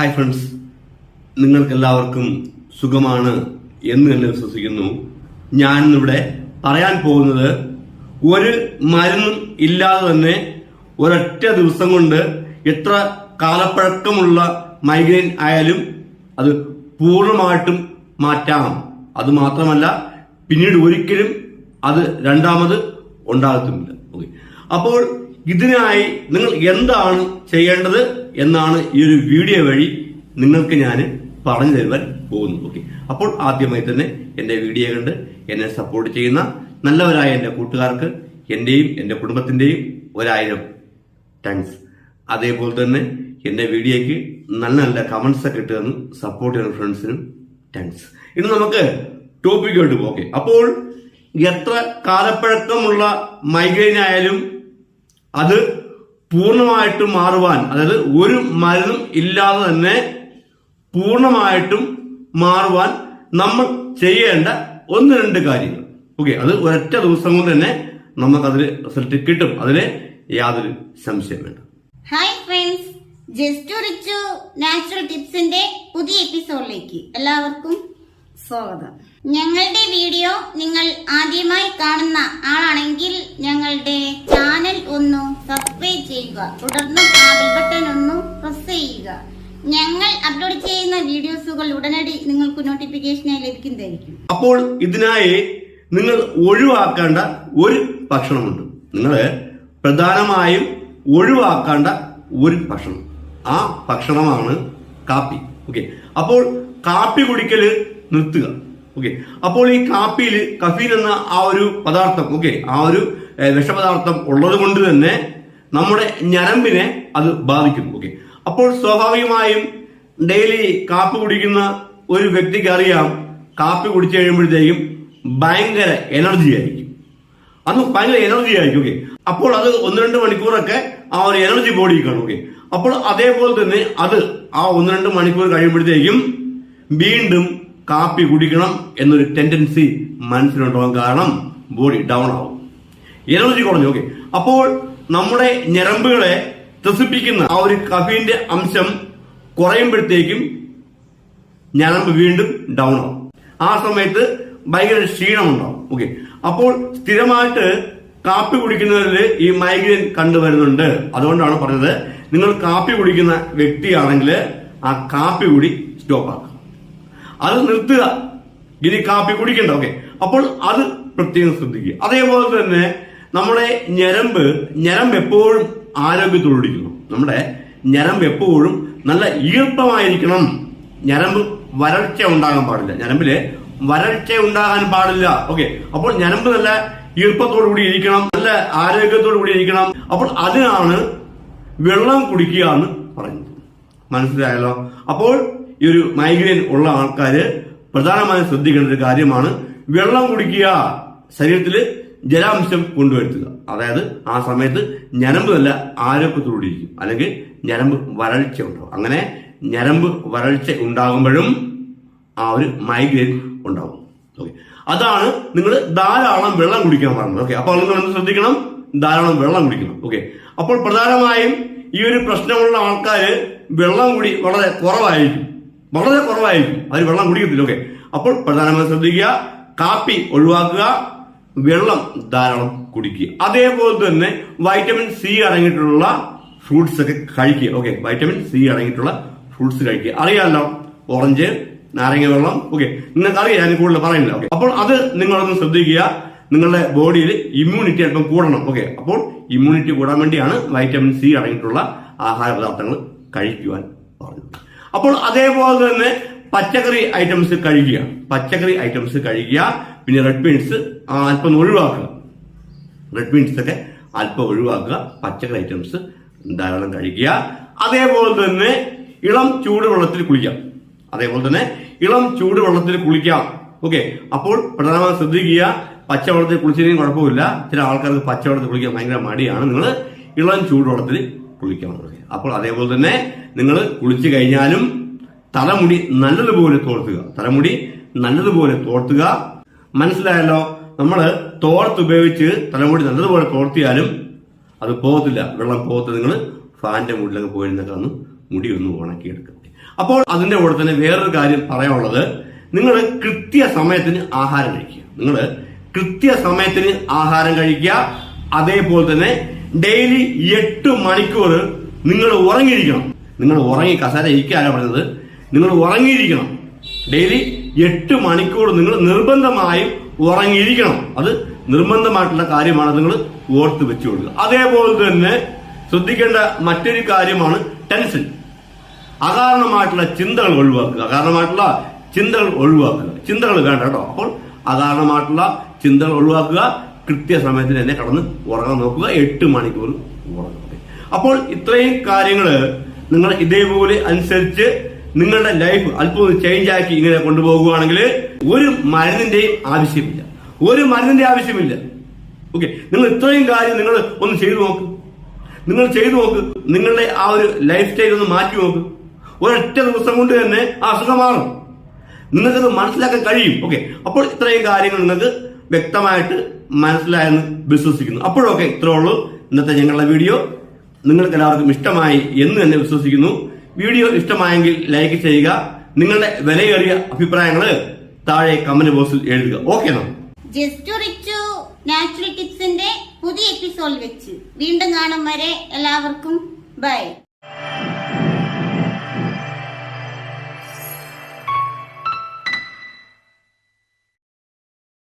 Hi friends നിങ്ങൾക്കെല്ലാവർക്കും സുഖമാണ് എന്ന് തന്നെ വിശ്വസിക്കുന്നു. ഞാൻ ഇവിടെ പറയാൻ പോകുന്നത് ഒരു മരുന്നും ഇല്ലാതെ തന്നെ ഒരൊറ്റ ദിവസം കൊണ്ട് എത്ര കാലപ്പഴക്കമുള്ള മൈഗ്രെയിൻ ആയാലും അത് പൂർണമായിട്ടും മാറ്റാം. അത് മാത്രമല്ല പിന്നീട് ഒരിക്കലും അത് രണ്ടാമത് ഉണ്ടാകത്തുമില്ല. അപ്പോൾ ഇതിനായി നിങ്ങൾ എന്താണ് ചെയ്യേണ്ടത്? എന്നാണ് ഈ ഒരു വീഡിയോ വഴി നിങ്ങൾക്ക് ഞാൻ പറഞ്ഞു തരുവാൻ പോകുന്നത്. ഓക്കെ അപ്പോൾ ആദ്യമായി തന്നെ എന്റെ വീഡിയോ കണ്ട് എന്നെ സപ്പോർട്ട് ചെയ്യുന്ന നല്ലവരായ എന്റെ കൂട്ടുകാർക്ക് എന്റെയും എന്റെ കുടുംബത്തിന്റെയും ഒരായിരം താങ്ക്സ് അതേപോലെ തന്നെ എന്റെ വീഡിയോയ്ക്ക് നല്ല നല്ല കമൻസ് ഒക്കെ ഇട്ട് തന്നു സപ്പോർട്ട് ചെയ്യുന്ന ഫ്രണ്ട്സിനും താങ്ക്സ് ഇന്ന് നമുക്ക് ടോപ്പിക്കോട്ട് പോകെ. അപ്പോൾ എത്ര കാലപ്പഴക്കമുള്ള മൈഗ്രെയിൻ ആയാലും അത് പൂർണമായിട്ടും മാറുവാൻ അതായത് ഒരു മരുന്നും ഇല്ലാതെ തന്നെ പൂർണമായിട്ടും മാറുവാൻ നമ്മൾ ചെയ്യേണ്ട ഒന്ന് രണ്ട് കാര്യങ്ങൾ. ഓക്കെ അത് ഒരൊറ്റ ദിവസം കൊണ്ട് തന്നെ നമുക്കതിൽ റിസൾട്ട് കിട്ടും. അതിന് യാതൊരു സംശയം വേണ്ട. Hi friends just Richu natural ടിപ്സിന്റെ പുതിയ എപ്പിസോഡിലേക്ക് എല്ലാവർക്കും സ്വാഗതം. ഞങ്ങളുടെ വീഡിയോ നിങ്ങൾ ആദ്യമായി കാണുന്ന ആളാണെങ്കിൽ ഞങ്ങളുടെ ചാനൽ ഒന്ന് സബ്സ്ക്രൈബ് ചെയ്യുക. തുടർന്ന് ആ ബട്ടൺ ഒന്ന് പ്രസ് ചെയ്യുക. ഞങ്ങൾ അപ്ലോഡ് ചെയ്യുന്ന വീഡിയോസുകൾ ഉടനടി നിങ്ങൾക്ക് നോട്ടിഫിക്കേഷനായി ലഭിക്കുന്നതായിരിക്കും. അപ്പോൾ ഇതിനായി നിങ്ങൾ ഒഴിവാക്കേണ്ട ഒരു ഭക്ഷണമുണ്ട്. നിങ്ങൾ പ്രധാനമായും ഒഴിവാക്കേണ്ട ഒരു ഭക്ഷണം. ആ ഭക്ഷണമാണ് കാപ്പി. ഓക്കെ അപ്പോൾ കാപ്പി കുടിക്കൽ നിർത്തുക. ഓക്കെ അപ്പോൾ ഈ കാപ്പിയിൽ കഫീൻ എന്ന ആ ഒരു പദാർത്ഥം ഓക്കെ ആ ഒരു വിഷപദാർത്ഥം ഉള്ളത് കൊണ്ട് തന്നെ നമ്മുടെ ഞരമ്പിനെ അത് ബാധിക്കുന്നു ഓക്കെ അപ്പോൾ സ്വാഭാവികമായും ഡെയിലി കാപ്പി കുടിക്കുന്ന ഒരു വ്യക്തിക്ക് അറിയാം കാപ്പി കുടിച്ചു കഴിയുമ്പോഴത്തേക്കും ഭയങ്കര എനർജി ആയിരിക്കും. അന്ന് ഭയങ്കര എനർജി ആയിരിക്കും ഓക്കെ അപ്പോൾ അത് ഒന്ന് രണ്ട് മണിക്കൂറൊക്കെ ആ ഒരു എനർജി ബോഡി കാണും ഓക്കെ അപ്പോൾ അതേപോലെ തന്നെ അത് ആ ഒന്ന് രണ്ട് മണിക്കൂർ കഴിയുമ്പോഴത്തേക്കും വീണ്ടും കാപ്പി കുടിക്കണം എന്നൊരു ടെൻഡൻസി മനസ്സിലുണ്ടാവും കാരണം ബോഡി ഡൗൺ ആവും. എനർജി കുറഞ്ഞു ഓക്കെ അപ്പോൾ നമ്മുടെ ഞരമ്പുകളെ ത്രസിപ്പിക്കുന്ന ആ ഒരു കഫീന്റെ അംശം കുറയുമ്പോഴത്തേക്കും ഞരമ്പ് വീണ്ടും ഡൗൺ ആവും. ആ സമയത്ത് ഭയങ്കര ക്ഷീണം ഉണ്ടാവും ഓക്കെ അപ്പോൾ സ്ഥിരമായിട്ട് കാപ്പി കുടിക്കുന്നവരിൽ ഈ മൈഗ്രെയിൻ കണ്ടുവരുന്നുണ്ട്. അതുകൊണ്ടാണ് പറഞ്ഞത് നിങ്ങൾ കാപ്പി കുടിക്കുന്ന വ്യക്തിയാണെങ്കിൽ ആ കാപ്പി കൂടി സ്റ്റോപ്പ് ആക്കുക. അത് നിർത്തുക. ഇനി കാപ്പി കുടിക്കണ്ട ഓക്കെ അപ്പോൾ അത് പ്രത്യേകം ശ്രദ്ധിക്കുക. അതേപോലെ തന്നെ നമ്മുടെ ഞരമ്പ് ഞരമ്പ് എപ്പോഴും ആരോഗ്യത്തോടിരിക്കുന്നു നമ്മുടെ ഞരമ്പ് എപ്പോഴും നല്ല ഈർപ്പമായിരിക്കണം. ഞരമ്പ് വരൾച്ച ഉണ്ടാകാൻ പാടില്ല. ഞരമ്പിൽ വരൾച്ച ഉണ്ടാകാൻ പാടില്ല. ഓക്കെ അപ്പോൾ ഞരമ്പ് നല്ല ഈർപ്പത്തോടു കൂടി ഇരിക്കണം നല്ല ആരോഗ്യത്തോടു കൂടി ഇരിക്കണം. അപ്പോൾ അതിനാണ് വെള്ളം കുടിക്കുക എന്ന് പറയുന്നത്. മനസ്സിലായല്ലോ? അപ്പോൾ ഈ ഒരു മൈഗ്രെയിൻ ഉള്ള ആൾക്കാര് പ്രധാനമായും ശ്രദ്ധിക്കേണ്ട ഒരു കാര്യമാണ് വെള്ളം കുടിക്കുക ശരീരത്തിൽ ജലാംശം കൊണ്ടുവരുത്തുക. അതായത് ആ സമയത്ത് ഞരമ്പ് നല്ല ആരോഗ്യത്തോടിയിരിക്കും അല്ലെങ്കിൽ ഞരമ്പ് വരൾച്ച ഉണ്ടാവും. അങ്ങനെ ഞരമ്പ് വരൾച്ച ഉണ്ടാകുമ്പോഴും ആ ഒരു മൈഗ്രെയിൻ ഉണ്ടാവും. ഓക്കെ അതാണ് നിങ്ങൾ ധാരാളം വെള്ളം കുടിക്കാൻ പറഞ്ഞത് ഓക്കെ അപ്പോൾ നിങ്ങൾ എന്ത് ശ്രദ്ധിക്കണം? ധാരാളം വെള്ളം കുടിക്കണം. ഓക്കെ അപ്പോൾ പ്രധാനമായും ഈ ഒരു പ്രശ്നമുള്ള ആൾക്കാര് വെള്ളം കുടി വളരെ കുറവായിരിക്കും. വളരെ കുറവായിരിക്കും. അവർ വെള്ളം കുടിക്കത്തില്ല. ഓക്കെ അപ്പോൾ പ്രധാനമായും ശ്രദ്ധിക്കുക. കാപ്പി ഒഴിവാക്കുക. വെള്ളം ധാരാളം കുടിക്കുക. അതേപോലെ തന്നെ വൈറ്റമിൻ സി അടങ്ങിയിട്ടുള്ള ഫ്രൂട്ട്സ് ഒക്കെ കഴിക്കുക. ഓക്കെ വൈറ്റമിൻ സി അടങ്ങിയിട്ടുള്ള ഫ്രൂട്ട്സ് കഴിക്കുക. അറിയാമല്ലോ ഓറഞ്ച് നാരങ്ങ വെള്ളം. ഓക്കെ നിങ്ങൾക്ക് അറിയാം ഞാൻ കൂടുതൽ പറയുന്നില്ല. ഓക്കെ അപ്പോൾ അത് നിങ്ങളൊന്ന് ശ്രദ്ധിക്കുക. നിങ്ങളുടെ ബോഡിയിൽ ഇമ്മ്യൂണിറ്റി അല്പം കൂടണം. ഓക്കെ അപ്പോൾ ഇമ്മ്യൂണിറ്റി കൂടാൻ വേണ്ടിയാണ് വൈറ്റമിൻ സി അടങ്ങിയിട്ടുള്ള ആഹാര പദാർത്ഥങ്ങൾ കഴിക്കുവാൻ പറഞ്ഞത്. അപ്പോൾ അതേപോലെ തന്നെ പച്ചക്കറി ഐറ്റംസ് കഴുകുക പച്ചക്കറി ഐറ്റംസ് കഴുകുക പിന്നെ റെഡ് ബീൻസ് അല്പം ഒഴിവാക്കുക. റെഡ് ബീൻസ് ഒക്കെ അല്പം ഒഴിവാക്കുക. പച്ചക്കറി ഐറ്റംസ് ധാരാളം കഴിക്കുക. അതേപോലെ തന്നെ ഇളം ചൂടുവെള്ളത്തിൽ കുളിക്കാം. അതേപോലെ തന്നെ ഇളം ചൂടുവെള്ളത്തിൽ കുളിക്കാം. ഓക്കെ അപ്പോൾ പ്രധാനമായും ശ്രദ്ധിക്കുക. പച്ചവെള്ളത്തിൽ കുളിച്ചില്ലെങ്കിൽ കുഴപ്പമില്ല. ചില ആൾക്കാർക്ക് പച്ചവെള്ളത്തിൽ കുളിക്കാൻ ഭയങ്കര മടിയാണ്. നിങ്ങൾ ഇളം ചൂടുവെള്ളത്തിൽ കുളിക്കാൻ തുടങ്ങുക അപ്പോൾ അതേപോലെ തന്നെ നിങ്ങൾ കുളിച്ചു കഴിഞ്ഞാലും തലമുടി നല്ലതുപോലെ തോർത്തുക. തലമുടി നല്ലതുപോലെ തോർത്തുക. മനസ്സിലായല്ലോ? നമ്മൾ തോർത്ത് ഉപയോഗിച്ച് തലമുടി നല്ലതുപോലെ തോർത്തിയാലും അത് പോകത്തില്ല. വെള്ളം പോകത്ത് നിങ്ങൾ ഫാന്റെ മുകളിലൊക്കെ പോയിരുന്നൊക്കെ ഒന്ന് മുടി ഒന്ന് ഉണക്കിയെടുക്കുക. അപ്പോൾ അതിന്റെ കൂടെ തന്നെ വേറൊരു കാര്യം പറയാനുള്ളത്. നിങ്ങൾ കൃത്യസമയത്തിന് ആഹാരം കഴിക്കുക. നിങ്ങൾ കൃത്യസമയത്തിന് ആഹാരം കഴിക്കുക. അതേപോലെ തന്നെ ഡെയിലി എട്ട് മണിക്കൂർ നിങ്ങൾ ഉറങ്ങിയിരിക്കണം. നിങ്ങൾ ഉറങ്ങി കസാര ഇരിക്കാനാണ് പറഞ്ഞത്. നിങ്ങൾ ഉറങ്ങിയിരിക്കണം. ഡെയിലി എട്ട് മണിക്കൂർ നിങ്ങൾ നിർബന്ധമായും ഉറങ്ങിയിരിക്കണം. അത് നിർബന്ധമായിട്ടുള്ള കാര്യമാണ് നിങ്ങൾ ഓർത്ത് വെച്ചു കൊടുക്കുക. അതേപോലെ തന്നെ ശ്രദ്ധിക്കേണ്ട മറ്റൊരു കാര്യമാണ് ടെൻഷൻ. അകാരണമായിട്ടുള്ള ചിന്തകൾ ഒഴിവാക്കുക. അകാരണമായിട്ടുള്ള ചിന്തകൾ ഒഴിവാക്കുക. ചിന്തകൾ വേണ്ട കേട്ടോ. അപ്പോൾ അകാരണമായിട്ടുള്ള ചിന്തകൾ ഒഴിവാക്കുക. കൃത്യസമയത്തിന് തന്നെ കടന്ന് ഉറങ്ങാൻ നോക്കുക. എട്ട് മണിക്കൂർ ഉറങ്ങുക അപ്പോൾ ഇത്രയും കാര്യങ്ങൾ നിങ്ങൾ ഇതേപോലെ അനുസരിച്ച് നിങ്ങളുടെ ലൈഫ് അല്പം ചേഞ്ച് ആക്കി ഇങ്ങനെ കൊണ്ടുപോകുകയാണെങ്കിൽ ഒരു മരുന്നിന്റെയും ആവശ്യമില്ല. ഒരു മരുന്നിന്റെ ആവശ്യമില്ല. ഓക്കെ നിങ്ങൾ ഇത്രയും കാര്യം നിങ്ങൾ ഒന്ന് ചെയ്തു നോക്ക്. നിങ്ങൾ ചെയ്തു നോക്ക്. നിങ്ങളുടെ ആ ഒരു ലൈഫ് സ്റ്റൈൽ ഒന്ന് മാറ്റി നോക്ക്. ഒരൊറ്റ ദിവസം കൊണ്ട് തന്നെ ആ അസുഖം മാറും നിങ്ങൾക്കത് മനസ്സിലാക്കാൻ കഴിയും. ഓക്കെ അപ്പോൾ ഇത്രയും കാര്യങ്ങൾ നിങ്ങൾക്ക് വ്യക്തമായിട്ട് മനസ്സിലായെന്ന് വിശ്വസിക്കുന്നു. അപ്പോഴൊക്കെ ഇത്രേ ഉള്ളൂ. ഇന്നത്തെ ഞങ്ങളുടെ വീഡിയോ. നിങ്ങൾക്ക് എല്ലാവർക്കും ഇഷ്ടമായി എന്ന് തന്നെ വിശ്വസിക്കുന്നു. വീഡിയോ ഇഷ്ടമായെങ്കിൽ ലൈക്ക് ചെയ്യുക. നിങ്ങളുടെ വിലയേറിയ അഭിപ്രായങ്ങൾ താഴെ കമന്റ് ബോക്സിൽ എഴുതുക. ഓക്കെ ജസ്റ്റ് നാച്ചുറൽ ടിപ്സിന്റെ പുതിയ എപ്പിസോഡ് വെച്ച്. വീണ്ടും കാണും വരെ എല്ലാവർക്കും. ബൈ